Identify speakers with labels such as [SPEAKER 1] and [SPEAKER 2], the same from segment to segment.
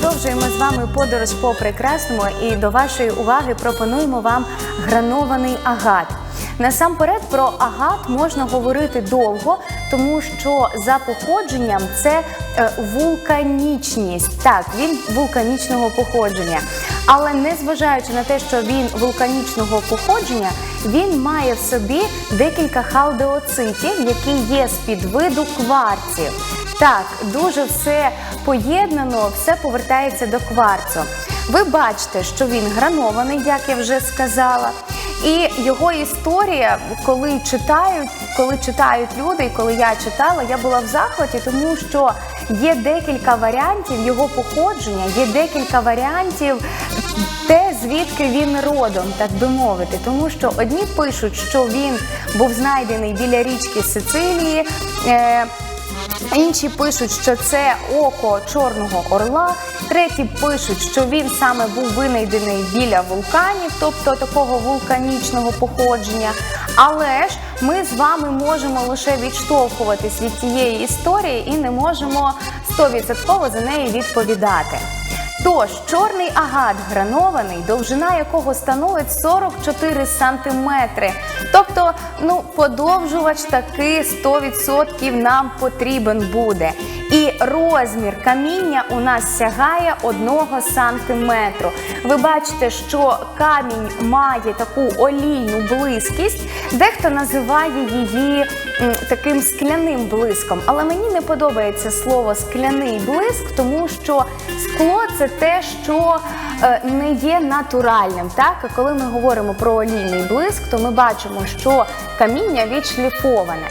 [SPEAKER 1] продовжуємо з вами подорож по прекрасному і до вашої уваги пропонуємо вам гранований агат. Насамперед про агат можна говорити довго, тому що за походженням це е, вулканічність. Так, він вулканічного походження. Але незважаючи на те, що він вулканічного походження, він має в собі декілька халдеоцитів, які є з підвиду кварців. Так, дуже все поєднано, все повертається до кварцу. Ви бачите, що він гранований, як я вже сказала. І його історія, коли читають, коли читають люди, і коли я читала, я була в захваті, тому що є декілька варіантів його походження, є декілька варіантів те, звідки він родом, так би мовити. Тому що одні пишуть, що він був знайдений біля річки Сицилії. Е, Інші пишуть, що це око Чорного Орла. Треті пишуть, що він саме був винайдений біля вулканів, тобто такого вулканічного походження. Але ж ми з вами можемо лише відштовхуватись від цієї історії і не можемо 100% за неї відповідати. Тож, чорний агат гранований, довжина якого становить 44 сантиметри. Тобто, ну, подовжувач таки 100% нам потрібен буде. І розмір каміння у нас сягає 1 сантиметру. Ви бачите, що камінь має таку олійну близькість, дехто називає її таким скляним блиском. Але мені не подобається слово скляний блиск, тому що скло це те, що е, не є натуральним. Так, а коли ми говоримо про олійний блиск, то ми бачимо, що каміння відшліфоване.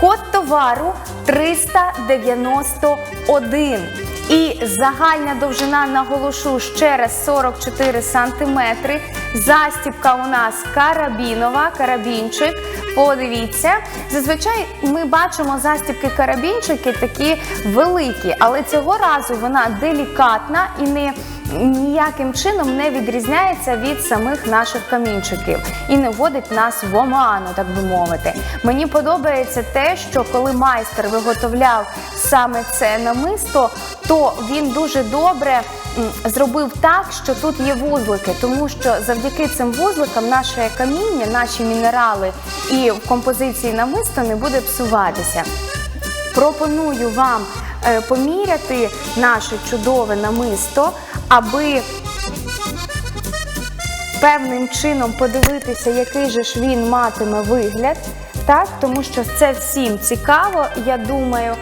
[SPEAKER 1] Код товару 391. І загальна довжина наголошу ще раз 44 сантиметри. Застібка у нас карабінова, карабінчик. Подивіться, зазвичай ми бачимо застібки карабінчики такі великі, але цього разу вона делікатна і не ніяким чином не відрізняється від самих наших камінчиків і не вводить нас в оману, так би мовити. Мені подобається те, що коли майстер виготовляв саме це намисто, то він дуже добре зробив так, що тут є вузлики, тому що завдяки цим вузликам наше каміння, наші мінерали і в композиції намисто не буде псуватися. Пропоную вам е, поміряти наше чудове намисто, аби певним чином подивитися, який же ж він матиме вигляд, так? тому що це всім цікаво, я думаю.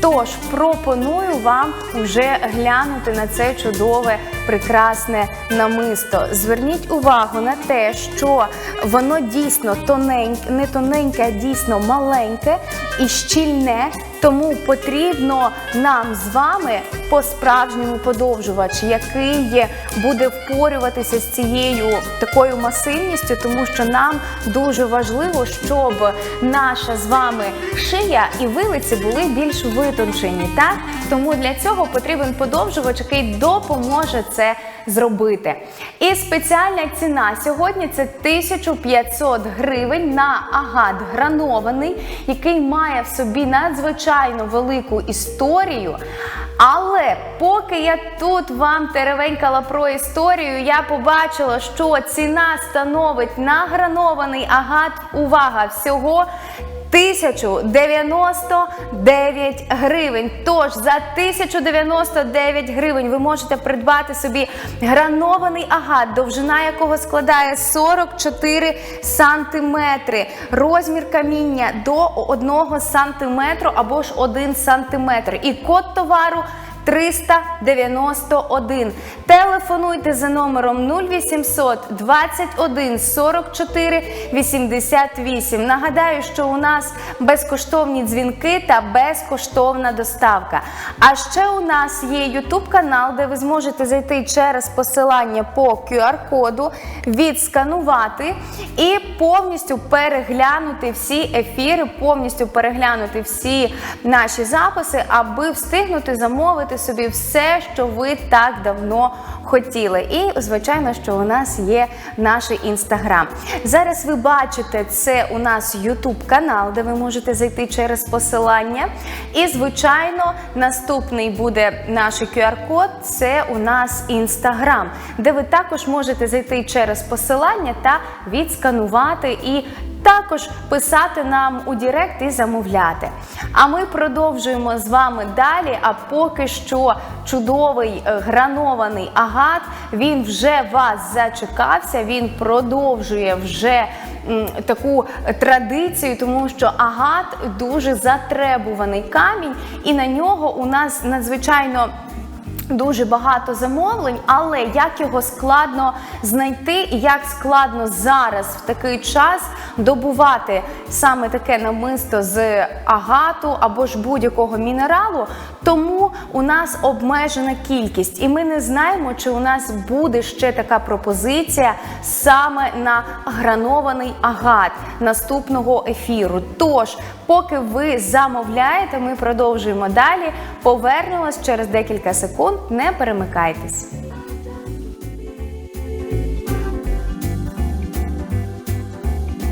[SPEAKER 1] Тож пропоную вам вже глянути на це чудове, прекрасне намисто. Зверніть увагу на те, що воно дійсно тоненьке, не тоненьке, а дійсно маленьке і щільне. Тому потрібно нам з вами по-справжньому подовжувач, який буде впорюватися з цією такою масивністю, тому що нам дуже важливо, щоб наша з вами шия і вилиці були більш витончені. Так тому для цього потрібен подовжувач, який допоможе це зробити. І спеціальна ціна сьогодні це 1500 гривень на агат гранований, який має в собі надзвичайно велику історію. Але поки я тут вам теревенькала про історію, я побачила, що ціна становить на гранований агат. Увага! Всього 1099 гривень. Тож за 1099 гривень ви можете придбати собі гранований агат, довжина якого складає 44 сантиметри. Розмір каміння до 1 сантиметру або ж 1 сантиметр. І код товару 391. Телефонуйте за номером 0800 21 44 88. Нагадаю, що у нас безкоштовні дзвінки та безкоштовна доставка. А ще у нас є YouTube канал, де ви зможете зайти через посилання по QR-коду, відсканувати і повністю переглянути всі ефіри, повністю переглянути всі наші записи, аби встигнути замовити замовити собі все, що ви так давно хотіли. І, звичайно, що у нас є наш інстаграм. Зараз ви бачите, це у нас Ютуб канал, де ви можете зайти через посилання. І, звичайно, наступний буде наш QR-код. Це у нас інстаграм, де ви також можете зайти через посилання та відсканувати і. Також писати нам у Дірект і замовляти. А ми продовжуємо з вами далі. А поки що чудовий е, гранований агат. Він вже вас зачекався. Він продовжує вже таку традицію, тому що агат дуже затребуваний камінь, і на нього у нас надзвичайно. Дуже багато замовлень, але як його складно знайти і як складно зараз в такий час добувати саме таке намисто з агату або ж будь-якого мінералу, тому у нас обмежена кількість, і ми не знаємо, чи у нас буде ще така пропозиція саме на гранований агат наступного ефіру. Тож, поки ви замовляєте, ми продовжуємо далі. Повернемось через декілька секунд. Не перемикайтесь.